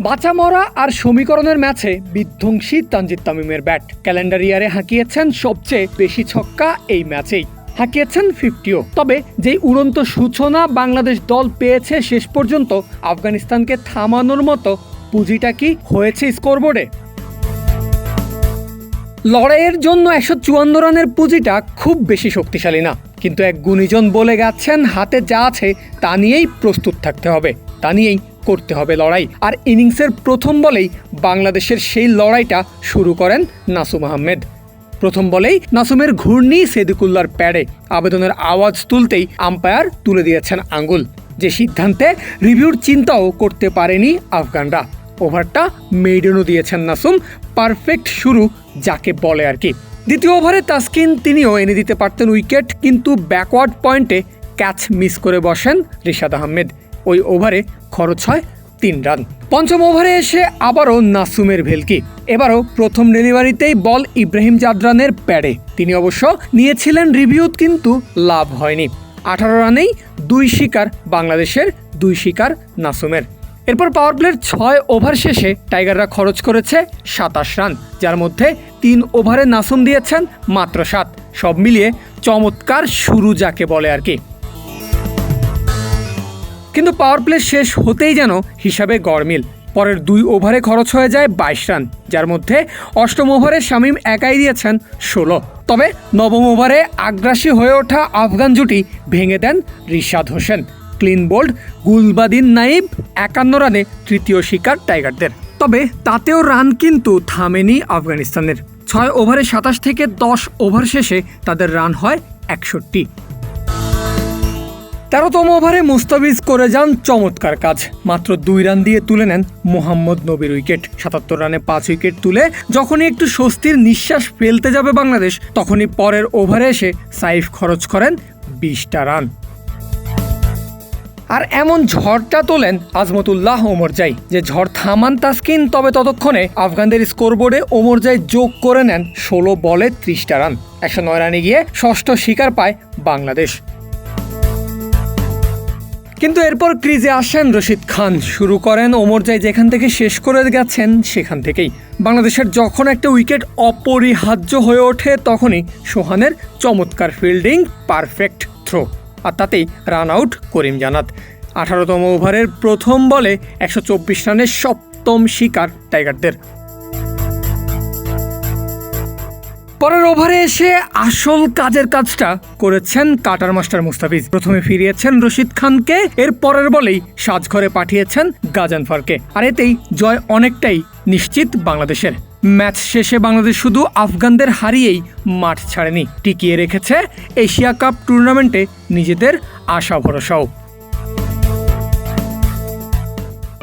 বাঁচা মরা আর সমীকরণের ম্যাচে বিধ্বংসী তানজিদ তামিমের ব্যাট। ক্যালেন্ডার ইয়ারে হাঁকিয়েছেন সবচেয়ে বেশি ছক্কা এই ম্যাচেই। হাঁকিয়েছেন ফিফটিও তবে যেই উড়ন্ত সূচনা বাংলাদেশ দল পেয়েছে শেষ পর্যন্ত, আফগানিস্তানকে থামানোর মতো পুঁজিটা কি হয়েছে স্কোরবোর্ডে? লড়াইয়ের জন্য একশো চুয়ান্ন রানের পুঁজিটা খুব বেশি শক্তিশালী না। কিন্তু এক গুণীজন বলে গেছেন, হাতে যা আছে তা নিয়েই প্রস্তুত থাকতে হবে। তা নিয়েই করতে হবে লড়াই। আর ইনিংসের প্রথম বলেই বাংলাদেশের সেই লড়াইটা শুরু করেন নাসুম আহমেদ। প্রথম বলেই নাসুমের ঘূর্ণি সেদিকুল্লার প্যাডে আবেদনের আওয়াজ তুলতেই আম্পায়ার তুলে দিয়েছেন আঙ্গুল। যে সিদ্ধান্তে রিভিউর চিন্তাও করতে পারেনি আফগানরা। ওভারটা মেইডেনও দিয়েছেন নাসুম, পারফেক্ট শুরু যাকে বলে আর কি। দ্বিতীয় ওভারে তাসকিন তিনিও এনে দিতে পারতেন উইকেট, কিন্তু ব্যাকওয়ার্ড পয়েন্টে ক্যাচ মিস করে বসেন রিশাদ আহমেদ। ওই ওভারে খরচ হয় তিন রান। পঞ্চম ওভারে এসে আবারও নাসুমের ভেলকি। এবারও প্রথম ডেলিভারিতেই বল ইব্রাহিম জাদরানের প্যাডে। তিনি অবশ্য নিয়েছিলেন রিভিউ কিন্তু লাভ হয়নি। আঠারো রানেই দুই শিকার বাংলাদেশের, দুই শিকার নাসুমের। এরপর পাওয়ার প্লের ছয় ওভার শেষে টাইগাররা খরচ করেছে সাতাশ রান, যার মধ্যে তিন ওভারে নাসুম দিয়েছেন মাত্র সাত। সব মিলিয়ে চমৎকার শুরু যাকে বলে আর কি। কিন্তু পাওয়ার প্লে শেষ হতেই যেন হিসাবে গড়মিল। পরের দুই ওভারে খরচ হয়ে যায় বাইশ রান, যার মধ্যে অষ্টম ওভারে শামীম একাই দিয়েছেন ষোলো। তবে নবম ওভারে আগ্রাসী হয়ে ওঠা আফগান জুটি ভেঙে দেন রিশাদ হোসেন। ক্লিন বোল্ড গুলবাদিন নাইব একান্ন রানে তৃতীয় শিকার টাইগারদের। তবে তাতেও রান কিন্তু থামেনি আফগানিস্তানের। ছয় ওভারে সাতাশ থেকে দশ ওভার শেষে তাদের রান হয় একষট্টি। তেরোতম ওভারে মুস্তাফিজ করে যান চমৎকার কাজ। মাত্র দুই রান দিয়ে তুলে নেন মোহাম্মদ নবীর উইকেট। সাতাত্তর রানে পাঁচ উইকেট তুলে যখনই একটু স্বস্তির নিঃশ্বাস ফেলতে যাবে বাংলাদেশ, তখনই পরের ওভারে এসে সাইফ খরচ করেন বিশটা রান। আর এমন ঝড়টা তোলেন আজমতুল্লাহ ওমরজাই যে ঝড় থামান তাসকিন, তবে ততক্ষণে আফগানদের স্কোরবোর্ডে ওমরজাই যোগ করে নেন ষোলো বলে ত্রিশটা রান। একশো নয় রানে গিয়ে ষষ্ঠ শিকার পায় বাংলাদেশ। কিন্তু এরপর ক্রিজে আসেন রশিদ খান। শুরু করেন ওমরজাই যেখান থেকে শেষ করে গেছেন সেখান থেকেই। বাংলাদেশের যখন একটা উইকেট অপরিহার্য হয়ে ওঠে, তখনই সোহানের চমৎকার ফিল্ডিং, পারফেক্ট থ্রো। আর তাতেই রান আউট করিম জানাত। আঠারোতম ওভারের প্রথম বলে একশো চব্বিশ রানের সপ্তম শিকার টাইগারদের। পরের ওভারে এসে আসল কাজের কাজটা করেছেন কাটার মাস্টার মুস্তাফিজ। প্রথমে ফিরিয়েছেন রশিদ খানকে, এর পরের বলেই সাজঘরে পাঠিয়েছেন গাজানফারকে আর এতেই জয় অনেকটাই নিশ্চিত বাংলাদেশের। ম্যাচ শেষে বাংলাদেশ শুধু আফগানদের হারিয়েই মাঠ ছাড়েনি, টিকিয়ে রেখেছে এশিয়া কাপ টুর্নামেন্টে নিজেদের আশা ভরসাও।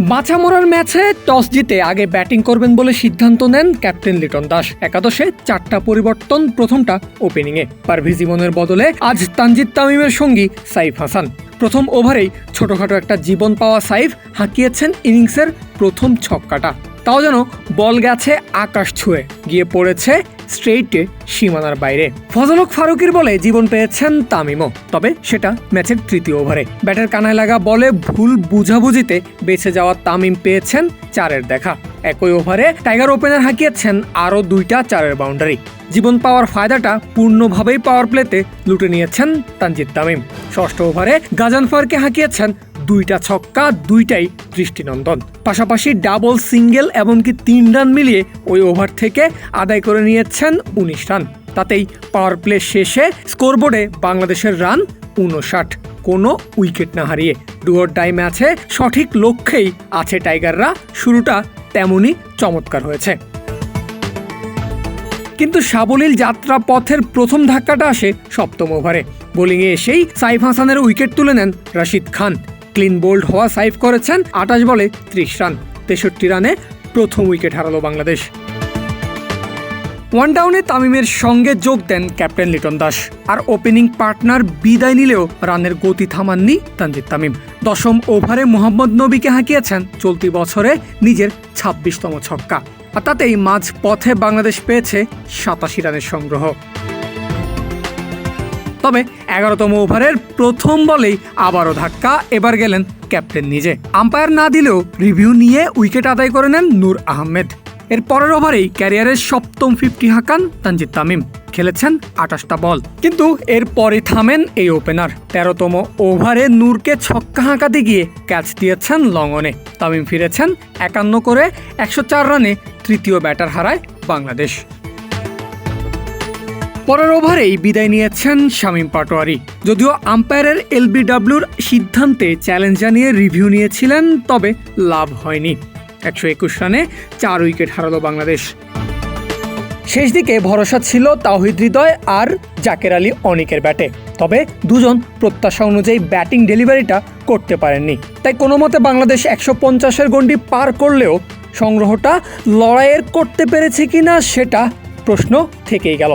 বাছা মরার ম্যাচে টস জিতে আগে ব্যাটিং করবেন বলে সিদ্ধান্ত নেন ক্যাপ্টেন লিটন দাস। একাদশে চারটা পরিবর্তন প্রথমটা ওপেনিংয়ে। পারভিজ ইমনের বদলে আজ তানজিদ তামিমের সঙ্গী সাইফ হাসান। প্রথম ওভারেই ছোটখাটো একটা জীবন পাওয়া সাইফ হাঁকিয়েছেন ইনিংসের প্রথম ছক্কাটা। তাও যেন বল গেছে, আকাশ ছুঁয়ে। গিয়ে পড়েছে স্ট্রেইটে সীমানার বাইরে। ফজলক ফারুকের বলে জীবন পেয়েছেন তামিমও, তবে সেটা ম্যাচের তৃতীয় ওভারে। ব্যাটের কানায় লাগা বলে ভুল বুঝাবুঝিতে বেঁচে যাওয়া তামিম পেয়েছেন চারের দেখা। একই ওভারে টাইগার ওপেনার হাঁকিয়েছেন আরও দুইটা চারের বাউন্ডারি। জীবন পাওয়ার ফায়দাটা পূর্ণভাবেই পাওয়ার প্লেতে লুটে নিয়েছেন তানজিদ তামিম। ষষ্ঠ ওভারে গাজানফারকে হাঁকিয়েছেন দুইটা ছক্কা, দুইটাই দৃষ্টিনন্দন। পাশাপাশি ডাবল সিঙ্গেল এমনকি তিন রান মিলিয়ে ওই ওভার থেকে আদায় করে নিয়েছেন উনিশ রান। তাতেই পাওয়ার প্লে শেষে স্কোরবোর্ডে বাংলাদেশের রান উনষাট। কোনো উইকেট না হারিয়ে ডুয়ার ডাই ম্যাচে সঠিক লক্ষ্যেই আছে টাইগাররা, শুরুটা তেমনই চমৎকার হয়েছে। কিন্তু সাবলীল যাত্রা পথের প্রথম ধাক্কাটা আসে সপ্তম ওভারে। বোলিংয়ে এসেই সাইফ হাসানের উইকেট তুলে নেন রাশিদ খান। ক্লিন বোল্ড হওয়া সাইফ করেছেন আটাশ বলে ত্রিশ রান। তেষট্টি রানে প্রথম উইকেট হারালো বাংলাদেশ। ওয়ান ডাউনে তামিমের সঙ্গে যোগ দেন ক্যাপ্টেন লিটন দাস। আর ওপেনিং পার্টনার বিদায় নিলেও রানের গতি থামাননি তানজিদ তামিম। দশম ওভারে মোহাম্মদ নবীকে হাঁকিয়েছেন চলতি বছরে নিজের ছাব্বিশতম ছক্কা। আর তাতেই মাঝ পথে বাংলাদেশ পেয়েছে সাতাশি রানের সংগ্রহ। তবে এগারোতম ওভারের প্রথম বলেই আবারও ধাক্কা এবার গেলেন ক্যাপ্টেন নিজে। আম্পায়ার না দিলেও রিভিউ নিয়ে উইকেট আদায় করে নেন নূর আহমেদ। এর পরের ওভারেই ক্যারিয়ারের সপ্তম ফিফটি হাঁকান তানজিদ তামিম। খেলেছেন আটাশটা বল। কিন্তু এর পরে থামেন এই ওপেনার। তেরোতম ওভারে নূরকে ছক্কা হাঁকাতে গিয়ে ক্যাচ দিয়েছেন লঙ্গনে। তামিম ফিরেছেন একান্ন করে একশো চার রানে তৃতীয় ব্যাটার হারায় বাংলাদেশ। পরের ওভারেই বিদায় নিয়েছেন শামীম পাটোয়ারি। যদিও আম্পায়ারের এলবিডব্লিউর সিদ্ধান্তে চ্যালেঞ্জ জানিয়ে রিভিউ নিয়েছিলেন, তবে লাভ হয়নি। একশো একুশ রানে চার উইকেট হারালো বাংলাদেশ। শেষ দিকে ভরসা ছিল তাওহিদ হৃদয় আর জাকের আলী অনিকের ব্যাটে। তবে দুজন প্রত্যাশা অনুযায়ী ব্যাটিং ডেলিভারিটা করতে পারেননি। তাই কোনো মতে বাংলাদেশ একশো পঞ্চাশের গণ্ডি পার করলেও সংগ্রহটা লড়াইয়ের করতে পেরেছে কিনা সেটা প্রশ্ন থেকেই গেল।